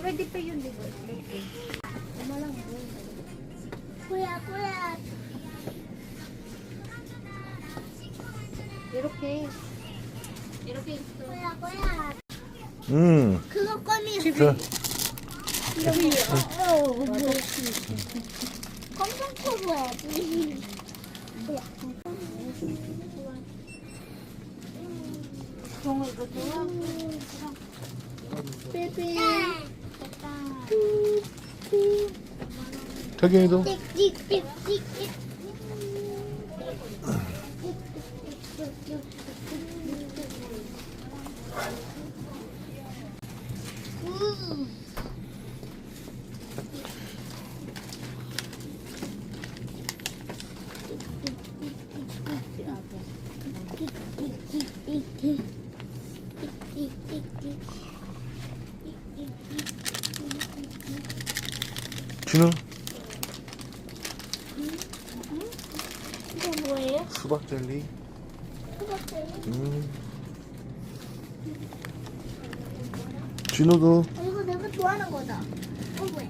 Pwede pa yun, di ba? Okay. Tama lang. Kuya, kuya. 이렇게. 이렇게 있어. kuya, kuya. 음. 그거 꺼내. 자, 어, 뭐. 검정 코 보야지. 뭐야? 정우 이거 좋아? 베비. 태경이도. 찍찍 이거 뭐예요? 수박 젤리. 수박 젤리? 음. 진우도. 이거 내가 좋아하는 거다. 어 뭐야?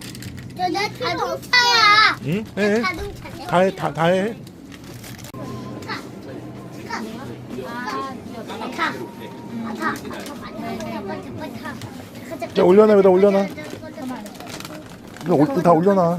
저내 자동차야. 응? 해. 자동차. 다 해, 다, 다 해. 자, 올려놔, 여기다 올려놔. 이거 다 올려놔.